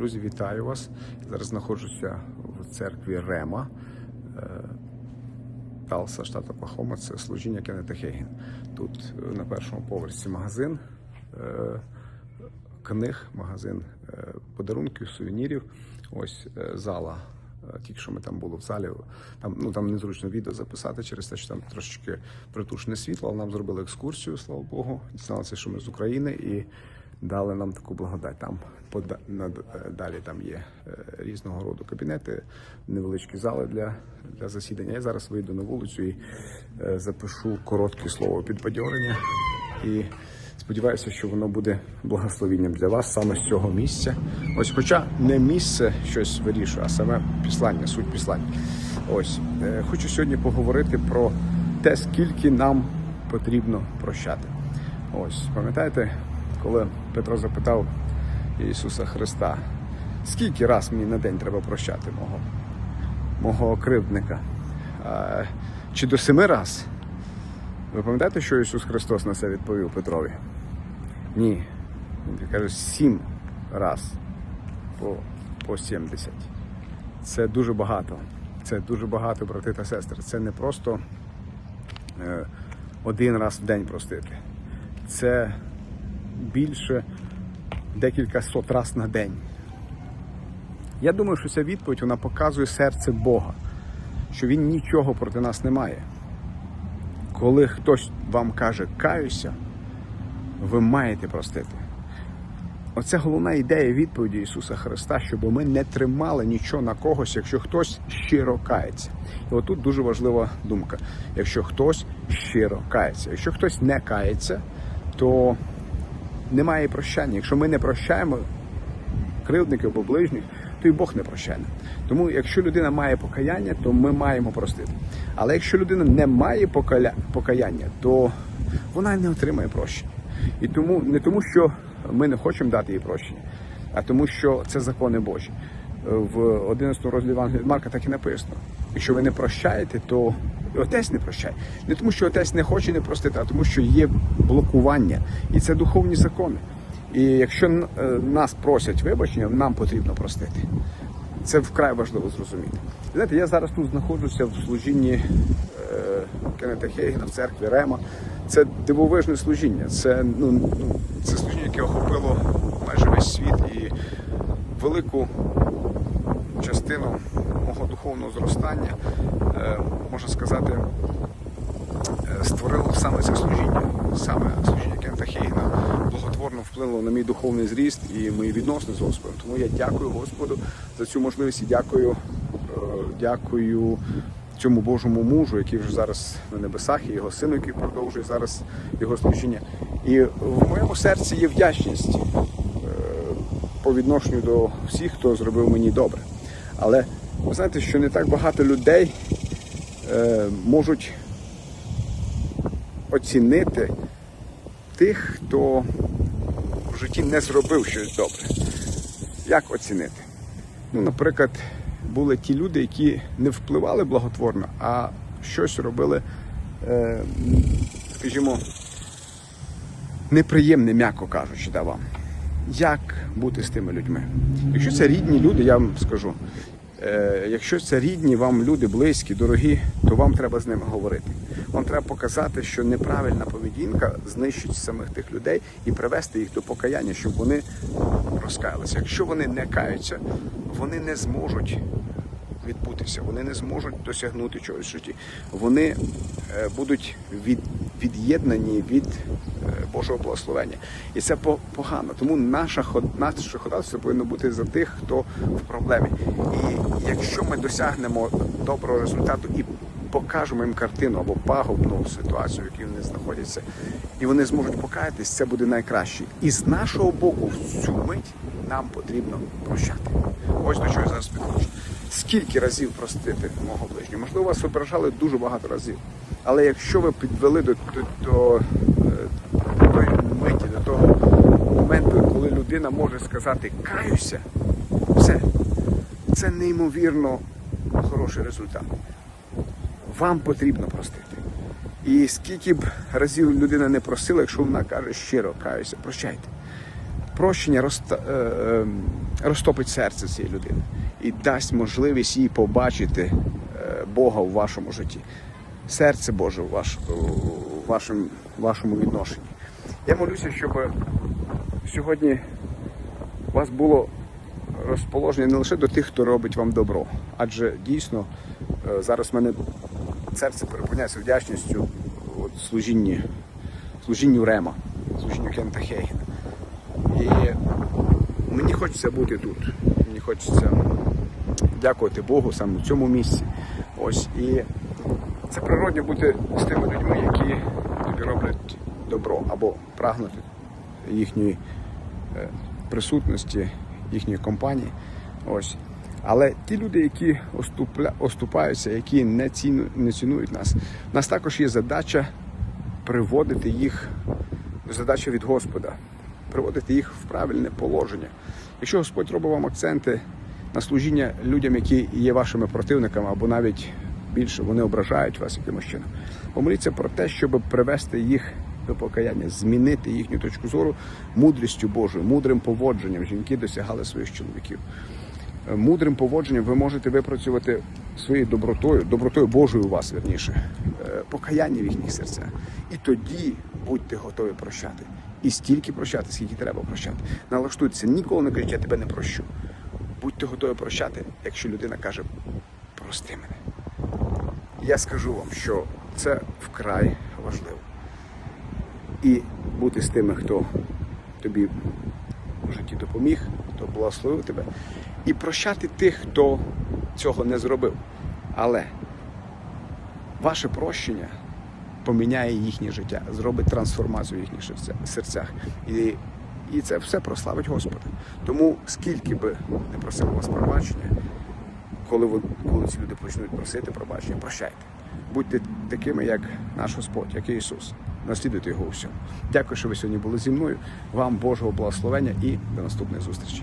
Друзі, вітаю вас. Зараз знаходжуся в церкві Рема е, Талса, штат Оклахома. Це служіння Кеннета. Тут е, на першому поверсі магазин е, книг, магазин подарунків, сувенірів. Ось зала. Тільки що ми там були в залі, там ну там незручно відео записати через те, що там трошечки притушне світло, але нам зробили екскурсію, слава Богу. Дізналися, що ми з України і дали нам таку благодать. Там е, далі там є е, різного роду кабінети, невеличкі зали для, для засідання. Я зараз вийду на вулицю і е, запишу коротке слово підбадьорення. І сподіваюся, що воно буде благословенням для вас саме з цього місця. Ось, хоча не місце щось вирішує, а саме післання, суть післання. Ось хочу сьогодні поговорити про те, скільки нам потрібно прощати. Ось, пам'ятаєте, коли Петро запитав Ісуса Христа, скільки раз мені на день треба прощати мого, мого кривдника? Чи до семи раз? Ви пам'ятаєте, що Ісус Христос на це відповів Петрові? Ні. Він каже, сім раз по, по 70. Це дуже багато. Це дуже багато, брати та сестри. Це не просто е, один раз в день простити. Це більше декілька сот раз на день. Я думаю, що ця відповідь вона показує серце Бога, що Він нічого проти нас не має. Коли хтось вам каже каюся, ви маєте простити. Оце головна ідея відповіді Ісуса Христа, щоб ми не тримали нічого на когось, якщо хтось щиро кається. І отут дуже важлива думка. Якщо хтось щиро кається, якщо хтось не кається, то немає прощання. Якщо ми не прощаємо кривдників або ближніх, то і Бог не прощає. Тому, якщо людина має покаяння, то ми маємо простити. Але якщо людина не має покаля... покаяння, то вона не отримає прощення. І тому не тому, що ми не хочемо дати їй прощення, а тому, що це закони Божі. В 11 розділі Марка так і написано. Якщо ви не прощаєте, то і отець не прощає. Не тому, що отець не хоче не простити, а тому, що є блокування. І це духовні закони. І якщо е, нас просять вибачення, нам потрібно простити. Це вкрай важливо зрозуміти. Знаєте, я зараз тут знаходжуся в служінні е, Кеннета Хейгена в церкві Рема. Це дивовижне служіння. Це, ну, ну, це служіння, яке охопило майже весь світ і велику частину духовного зростання, е, можна сказати, е, створило саме це служіння, саме служіння Кента Хейгена благотворно вплинуло на мій духовний зріст і мої відносини з Господом. Тому я дякую Господу за цю можливість і дякую, е, дякую цьому Божому мужу, який вже зараз на небесах, і його сину, який продовжує зараз його служіння. І в моєму серці є вдячність по відношенню до всіх, хто зробив мені добре. Але ви знаєте, що не так багато людей е, можуть оцінити тих, хто в житті не зробив щось добре. Як оцінити? Ну, наприклад, були ті люди, які не впливали благотворно, а щось робили, е, скажімо, неприємне, м'яко кажучи, да, вам. Як бути з тими людьми? Якщо це рідні люди, я вам скажу. Е, якщо це рідні вам люди, близькі, дорогі, то вам треба з ними говорити. Вам треба показати, що неправильна поведінка знищить самих тих людей і привести їх до покаяння, щоб вони розкаялися. Якщо вони не каються, вони не зможуть відбутися, вони не зможуть досягнути чогось в житті. Вони е, будуть від, від'єднані від е, Божого благословення. І це по- погано. Тому наша наше ходатайство повинно бути за тих, хто в проблемі. І якщо ми досягнемо доброго результату і покажемо їм картину або пагубну ситуацію, в якій вони знаходяться, і вони зможуть покаятись, це буде найкраще. І з нашого боку, в цю мить нам потрібно прощати. Ось до чого я зараз підходжу. Скільки разів простити мого ближнього? Можливо, вас ображали дуже багато разів. Але якщо ви підвели до, до, е, тої миті, до того моменту, коли людина може сказати каюся, все, це неймовірно хороший результат. Вам потрібно простити. І скільки б разів людина не просила, якщо вона каже щиро каюся, прощайте. Прощення розта... е, е, розтопить серце цієї людини і дасть можливість їй побачити е, Бога у вашому житті, серце Боже у, ваш, у вашому, вашому відношенні. Я молюся, щоб сьогодні у вас було розположення не лише до тих, хто робить вам добро, адже дійсно зараз в мене серце переповняється вдячністю от, служінні, служінню Рема, служінню Кента Хейгена. І мені хочеться бути тут. Мені хочеться дякувати Богу саме в цьому місці. Ось і це природно бути з тими людьми, які тобі роблять добро або прагнути їхньої е, присутності, їхньої компанії. Ось. Але ті люди, які оступля, оступаються, які не, ціну, не цінують нас, у нас також є задача приводити їх, задача від Господа, приводити їх в правильне положення. Якщо Господь робить вам акценти на служіння людям, які є вашими противниками, або навіть більше вони ображають вас якимось чином, помоліться про те, щоб привести їх до покаяння, змінити їхню точку зору мудрістю Божою, мудрим поводженням. Жінки досягали своїх чоловіків. Е, Мудрим поводженням ви можете випрацювати своєю добротою, добротою Божою у вас, верніше, е, покаяння в їхніх серцях. І тоді будьте готові прощати. І стільки прощати, скільки треба прощати. Налаштуйтеся, ніколи не кажіть, я тебе не прощу. Будьте готові прощати, якщо людина каже, прости мене. Я скажу вам, що це вкрай важливо. І бути з тими, хто тобі в житті допоміг, хто благословив тебе, і прощати тих, хто цього не зробив. Але ваше прощення поміняє їхнє життя, зробить трансформацію в їхніх серцях. І, і це все прославить Господа. Тому скільки би не просив вас пробачення, коли, ви, коли ці люди почнуть просити пробачення, прощайте. Будьте такими, як наш Господь, як і Ісус. Наслідуйте його всьому. Дякую, що ви сьогодні були зі мною. Вам Божого благословення і до наступної зустрічі.